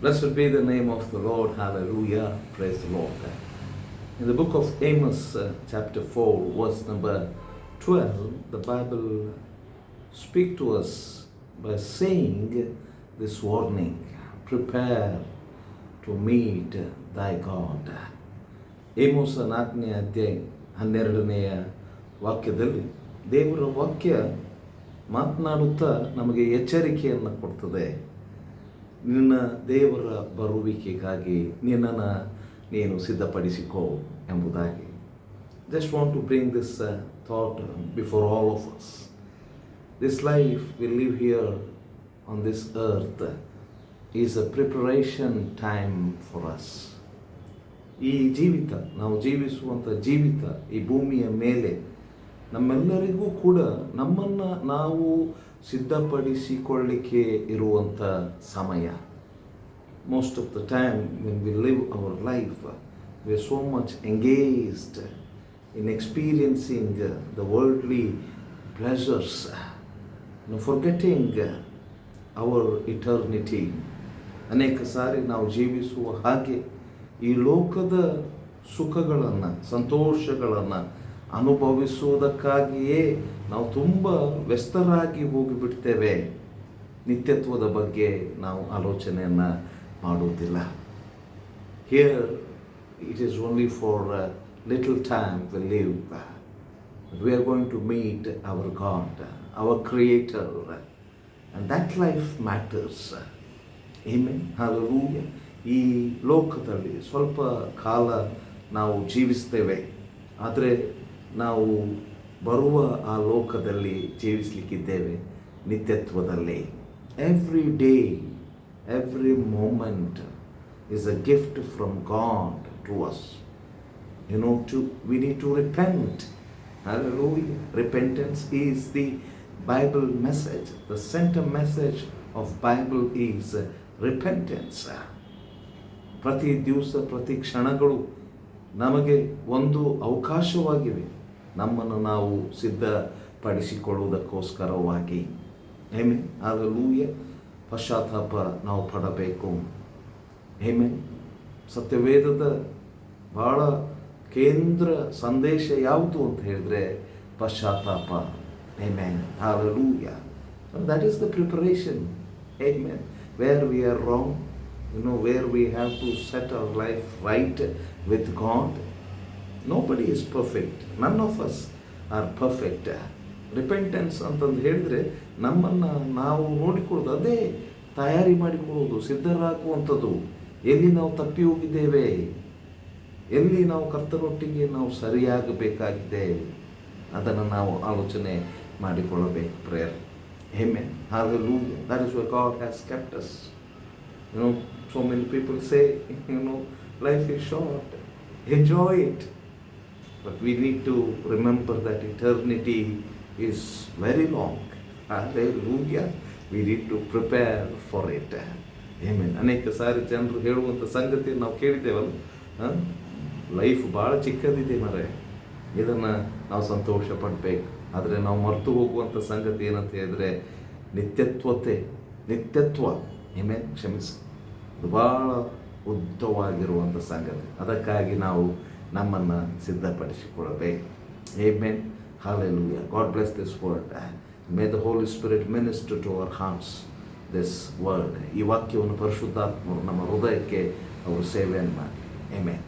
Blessed be the name of the Lord. Hallelujah. Praise the Lord. In the book of Amos, uh, chapter 4, verse number 12, the Bible speak to us by saying this warning prepare to meet thy God. ಏಮೋಸ ನಾಲ್ಕನೇ ಅಧ್ಯಾಯ ಹನ್ನೆರಡನೆಯ ವಾಕ್ಯದಲ್ಲಿ ದೇವರ ವಾಕ್ಯ ಮಾತನಾಡುತ್ತಾ ನಮಗೆ ಎಚ್ಚರಿಕೆಯನ್ನು ಕೊಡ್ತದೆ ನಿನ್ನ ದೇವರ ಬರುವಿಕೆಗಾಗಿ ನಿನ್ನನ್ನು ನೀನು ಸಿದ್ಧಪಡಿಸಿಕೋ ಎಂಬುದಾಗಿ. Just want to bring this thought before all of us this life we live here on this earth is a preparation time for us ಈ ಜೀವಿತ, ನಾವು ಜೀವಿಸುವಂಥ ಜೀವಿತ ಈ ಭೂಮಿಯ ಮೇಲೆ ನಮ್ಮೆಲ್ಲರಿಗೂ ಕೂಡ ನಮ್ಮನ್ನು ನಾವು ಸಿದ್ಧಪಡಿಸಿಕೊಳ್ಳಿಕ್ಕೆ ಇರುವಂಥ ಸಮಯ. Most of the time when we live our life we are so much engaged in experiencing the worldly pleasures forgetting our eternity ಅನೇಕ ಸಾರಿ ನಾವು ಜೀವಿಸುವ ಹಾಗೆ ಈ ಲೋಕದ ಸುಖಗಳನ್ನು, ಸಂತೋಷಗಳನ್ನು ಅನುಭವಿಸುವುದಕ್ಕಾಗಿಯೇ ನಾವು ತುಂಬ ವ್ಯಸ್ತರಾಗಿ ಹೋಗಿಬಿಡ್ತೇವೆ. ನಿತ್ಯತ್ವದ ಬಗ್ಗೆ ನಾವು ಆಲೋಚನೆಯನ್ನು ಮಾಡುವುದಿಲ್ಲ. Here it is only for little time we live we are going to meet our God our creator and that life matters amen ಹಾಗೂ ಈ ಲೋಕದಲ್ಲಿ ಸ್ವಲ್ಪ ಕಾಲ ನಾವು ಜೀವಿಸ್ತೇವೆ. ಆದರೆ ನಾವು ಬರುವ ಆ ಲೋಕದಲ್ಲಿ ಜೀವಿಸಲಿಕ್ಕಿದ್ದೇವೆ ನಿತ್ಯತ್ವದಲ್ಲಿ. Every day every moment is a gift from God to us you know to we need to repent repentance is the Bible message. The center message of Bible is repentance. ಪ್ರತಿ ದಿವಸ, ಪ್ರತಿ ಕ್ಷಣಗಳು ನಮಗೆ ಒಂದು ಅವಕಾಶವಾಗಿವೆ. ನಮ್ಮನ್ನು ನಾವು ಸಿದ್ಧಪಡಿಸಿಕೊಳ್ಳುವುದಕ್ಕೋಸ್ಕರವಾಗಿ. ಹೇಮೆ ಲೂಯ ಪಶ್ಚಾತ್ತಾಪ ನಾವು ಪಡಬೇಕು. ಹೇಮೆ ಸತ್ಯವೇದದ ಭಾಳ ಕೇಂದ್ರ ಸಂದೇಶ ಯಾವುದು ಅಂತ ಹೇಳಿದ್ರೆ ಪಶ್ಚಾತ್ತಾಪ. Amen ಲೂಯ that is the preparation amen where we are wrong you know, where we have to set our life right with God. Nobody is perfect none of us are perfect repentance ಅಂತಂದು ಹೇಳಿದರೆ ನಮ್ಮನ್ನು ನಾವು ನೋಡಿಕೊಳ್ಳೋದು ಅದೇ ತಯಾರಿ ಮಾಡಿಕೊಳ್ಳೋದು, ಸಿದ್ಧರಾಗುವಂಥದ್ದು. ಎಲ್ಲಿ ನಾವು ತಪ್ಪಿ ಹೋಗಿದ್ದೇವೆ? ಎಲ್ಲಿ ನಾವು ಕರ್ತನೊಟ್ಟಿಗೆ ನಾವು ಸರಿಯಾಗಬೇಕಾಗಿದೆ? ಅದನ್ನು ನಾವು ಆಲೋಚನೆ ಮಾಡಿಕೊಳ್ಳಬೇಕು ಪ್ರೇಯರ್ ಹೆಮ್ಮೆ ಹಾಗೆ ಲೂ that is why God has kept us you know so many people say you know life is short enjoy it. But we need to remember that eternity is very long. Hallelujah. We need to prepare for it. Amen. ಅನೇಕ ಸಾರಿ ಜನರು ಹೇಳುವಂಥ ಸಂಗತಿ ನಾವು ಕೇಳಿದ್ದೇವಲ್ಲ life ಭಾಳ ಚಿಕ್ಕದಿದೆ ಮರೆ ಇದನ್ನು ನಾವು ಸಂತೋಷ ಪಡಬೇಕು ಆದರೆ ನಾವು ಮರೆತು ಹೋಗುವಂಥ ಸಂಗತಿ ಏನಂತ ಹೇಳಿದರೆ, ನಿತ್ಯತ್ವತೆ, ನಿತ್ಯತ್ವ ಏಮೇ ಕ್ಷಮಿಸಿ ಅದು ಭಾಳ ಉದ್ದವಾಗಿರುವಂಥ ಸಂಗತಿ ಅದಕ್ಕಾಗಿ ನಾವು ನಮ್ಮನ್ನು ಸಿದ್ಧಪಡಿಸಿಕೊಳ್ಳಬೇಕು amen hallelujah God bless this word may the Holy Spirit minister to our hearts this word ಈ ವಾಕ್ಯವನ್ನು ಪರಿಶುದ್ಧಾತ್ಮರು ನಮ್ಮ ಹೃದಯಕ್ಕೆ ಅವರು ಸೇವೆಯನ್ನು ಮಾಡಿ. ಏಮೇನ್